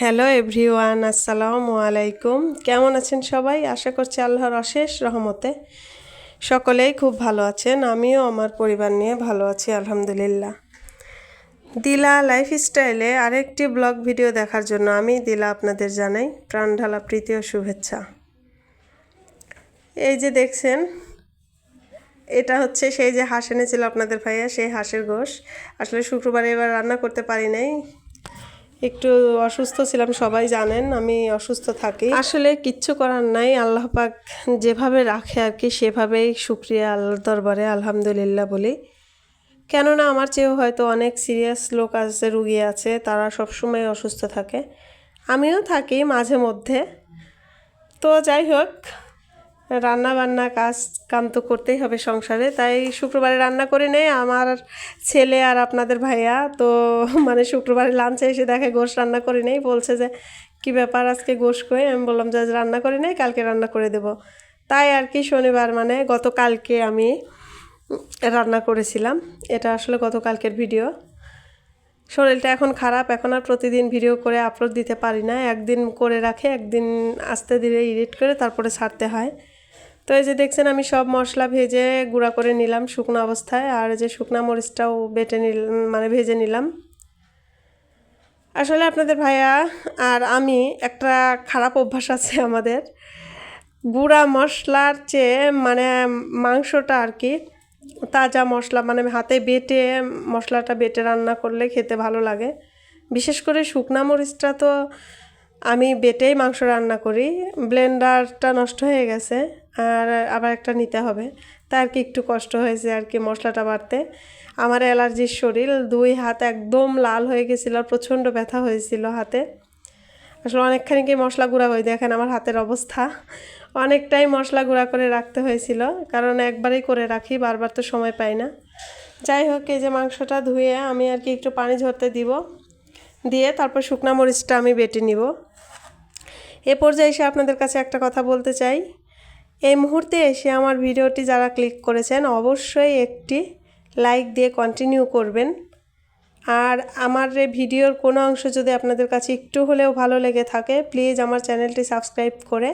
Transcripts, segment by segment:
Hello everyone, আসসালামু আলাইকুম। কেমন আছেন সবাই? আশা করছি আল্লাহর অশেষ রহমতে সকলেই খুব ভালো আছেন। আমিও আমার পরিবার নিয়ে ভালো আছি, আলহামদুলিল্লাহ। দিলা লাইফস্টাইলে আরেকটি ব্লগ ভিডিও দেখার জন্য আমি দিলা আপনাদের জানাই প্রাণ ঢালা প্রীতি ও শুভেচ্ছা। এই যে দেখছেন, এটা হচ্ছে সেই যে হাঁস এনেছিল আপনাদের ভাইয়া, সেই হাঁসের গোশ। আসলে শুক্রবারে এবার রান্না করতে পারি নাই। একটু অসুস্থ ছিলাম, সবাই জানেন, আমি অসুস্থ থাকি। আসলে কিচ্ছু করার নাই, আল্লাহ পাক যেভাবে রাখে আর কি, সেভাবেই শুক্রিয়া আল্লাহ দরবারে, আলহামদুলিল্লাহ বলি। কেননা আমার চেয়েও হয়তো অনেক সিরিয়াস লোক আছে, রুগী আছে, তারা সবসময় অসুস্থ থাকে। আমিও থাকি মাঝে মধ্যে। তো যাই হোক রান্না বান্না কাজ কাম তো করতেই হবে সংসারে, তাই শুক্রবারে রান্না করে নেই। আমার ছেলে আর আপনাদের ভাইয়া তো মানে শুক্রবারে লাঞ্চে এসে দেখে গোশ রান্না করে নেই। বলছে যে, কি ব্যাপার আজকে গোশ করে আমি বললাম যে, আজ রান্না করে নেই, কালকে রান্না করে দেব। তাই আর কি শনিবার মানে গতকালকে আমি রান্না করেছিলাম। এটা আসলে গতকালকের ভিডিও। শরীরটা এখন খারাপ, এখন আর প্রতিদিন ভিডিও করে আপলোড দিতে পারি না। একদিন করে রাখে, একদিন আস্তে ধীরে এডিট করে তারপরে ছাড়তে হয়। তো এই যে দেখছেন, আমি সব মশলা ভেজে গুঁড়া করে নিলাম শুকনো অবস্থায়। আর যে শুকনা মরিচটাও বেটে নিল মানে ভেজে নিলাম। আসলে আপনাদের ভাইয়া আর আমি একটা খারাপ অভ্যাস আছে আমাদের। গুঁড়া মশলার চেয়ে মানে মাংসটা আর কি, তাজা মশলা মানে হাতে বেটে মশলাটা বেটে রান্না করলে খেতে ভালো লাগে। বিশেষ করে শুকনা মরিচটা তো আমি বেটেই মাংস রান্না করি। ব্লেন্ডারটা নষ্ট হয়ে গেছে। আর আবার একটা নিতে হবে। তাই আর কি একটু কষ্ট হয়েছে আর কি মশলাটা বাড়তে। আমার অ্যালার্জির শরীর, দুই হাত একদম লাল হয়ে গেছিল আর প্রচণ্ড ব্যথা হয়েছিল হাতে। আসলে অনেকখানি কি মশলা গুঁড়া হয়ে দেখেন আমার হাতের অবস্থা। অনেকটাই মশলা গুঁড়া করে রাখতে হয়েছিল, কারণ একবারেই করে রাখি, বারবার তো সময় পাই না। যাই হোক, এই যে মাংসটা ধুয়ে আমি আর কি একটু পানি ঝরতে দিব। দিয়ে তারপর শুকনা মরিচটা আমি বেটে নিব। এ পর্যায়ে এসে আপনাদের কাছে একটা কথা বলতে চাই। এই মুহূর্তে এসে আমার ভিডিওটি যারা ক্লিক করেছেন, অবশ্যই একটি লাইক দিয়ে কন্টিনিউ করবেন। আর আমার এই ভিডিওর কোনো অংশ যদি আপনাদের কাছে একটু হলেও ভালো লেগে থাকে প্লিজ আমার চ্যানেলটি সাবস্ক্রাইব করে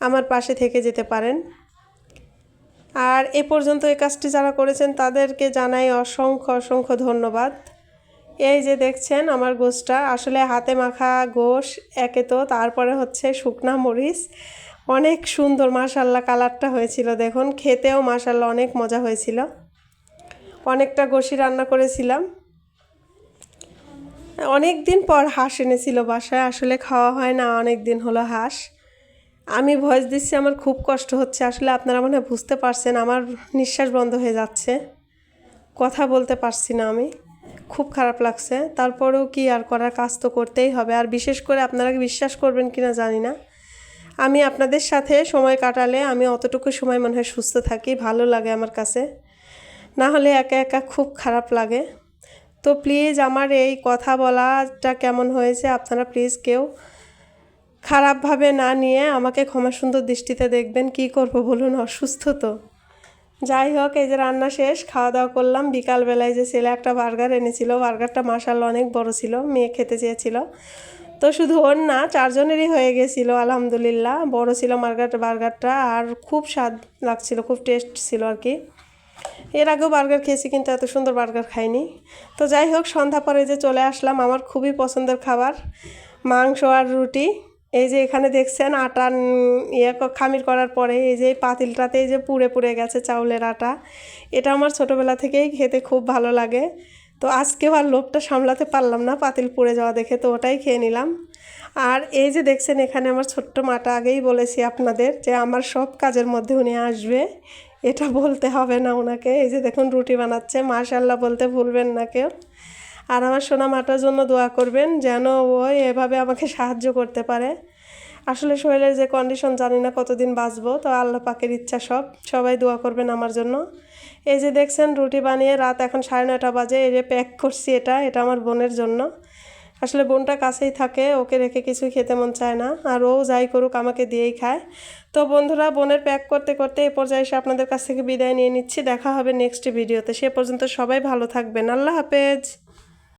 আমার পাশে থেকে যেতে পারেন। আর এ পর্যন্ত এই কাজটি যারা করেছেন, তাদেরকে জানাই অসংখ্য অসংখ্য ধন্যবাদ। এই যে দেখছেন আমার গোশটা আসলে হাতে মাখা গোশ, একে তো, তারপরে হচ্ছে শুকনা মরিচ। অনেক সুন্দর, মাশাল্লাহ কালারটা হয়েছিল। দেখুন, খেতেও মাশাল্লাহ অনেক মজা হয়েছিল। অনেকটা গোশি রান্না করেছিলাম। অনেক দিন পর হাঁস এনেছিল বাসায়, আসলে খাওয়া হয় না অনেক দিন হলো হাঁস। আমি ভয়েস দিচ্ছি, আমার খুব কষ্ট হচ্ছে। আসলে আপনারা মনে হয় বুঝতে পারছেন, আমার নিঃশ্বাস বন্ধ হয়ে যাচ্ছে। কথা বলতে পারছি না আমি। খুব খারাপ লাগছে। তারপরেও কি আর করার, কাজ তো করতেই হবে। আর বিশেষ করে আপনারা বিশ্বাস করবেন কি না জানি না। আমি আপনাদের সাথে সময় কাটালে আমি অতটুকু সময় মনে হয় সুস্থ থাকি, ভালো লাগে আমার কাছে। না হলে একা একা খুব খারাপ লাগে। তো প্লিজ আমার এই কথা বলাটা কেমন হয়েছে আপনারা প্লিজ কেউ খারাপভাবে না নিয়ে আমাকে ক্ষমা সুন্দর দৃষ্টিতে দেখবেন, কি করব বলুন, অসুস্থ তো। যাই হোক, এই যে রান্না শেষ, খাওয়া দাওয়া করলাম। বিকালবেলায় যে ছেলে একটা বার্গার এনেছিল বার্গারটা মাসাল অনেক বড় ছিল, মেয়ে খেতে চেয়েছিল। তো শুধু ওর না, চারজনেরই হয়ে গেছিল, আলহামদুলিল্লাহ। বড় ছিল মার্গার বার্গারটা আর খুব স্বাদ লাগছিল, খুব টেস্ট ছিল আর কি। এর আগেও বার্গার খেয়েছি কিন্তু এত সুন্দর বার্গার খাইনি। তো যাই হোক, সন্ধ্যা পরে যে চলে আসলাম, আমার খুবই পছন্দের খাবার, মাংস আর রুটি। এই যে এখানে দেখছেন আটা ইয়ে খামির করার পরে এই যে পাতিলটাতে এই যে পুড়ে পুড়ে গেছে চাউলের আটা। এটা আমার ছোটোবেলা থেকেই খেতে খুব ভালো লাগে। তো আজকেও আর লোভটা সামলাতে পারলাম না, পাতিল পুড়ে যাওয়া দেখে তো ওটাই খেয়ে নিলাম। আর এই যে দেখছেন এখানে আমার ছোট্ট মাটা, আগেই বলেছি আপনাদের যে আমার সব কাজের মধ্যে উনি আসবে। এটা বলতে হবে না ওনাকে এই যে দেখুন রুটি বানাচ্ছে মাশাল্লাহ বলতে ভুলবেন না কেউ। আর আমার সোনা মাটার জন্য দোয়া করবেন যেন ও এভাবে আমাকে সাহায্য করতে পারে। আসলে শরীরের যে কন্ডিশন জানি না কতদিন বাঁচবো, তো আল্লাহ পাকের ইচ্ছা সব। সবাই দোয়া করবেন আমার জন্য। এই যে দেখছেন, রুটি বানিয়ে রাত এখন সাড়ে নয়টা বাজে, এই যে প্যাক করছি এটা এটা আমার বোনের জন্য। আসলে বোনটা কাছেই থাকে, ওকে রেখে কিছু খেতে মন চায় না, আর ও যাই করুক আমাকে দিয়েই খায়। তো বন্ধুরা, বোনের প্যাক করতে করতে এ পর্যায়ে এসে আপনাদের কাছ থেকে বিদায় নিয়ে নিচ্ছি, দেখা হবে নেক্সট ভিডিওতে সে পর্যন্ত সবাই ভালো থাকবেন। আল্লাহ হাফেজ।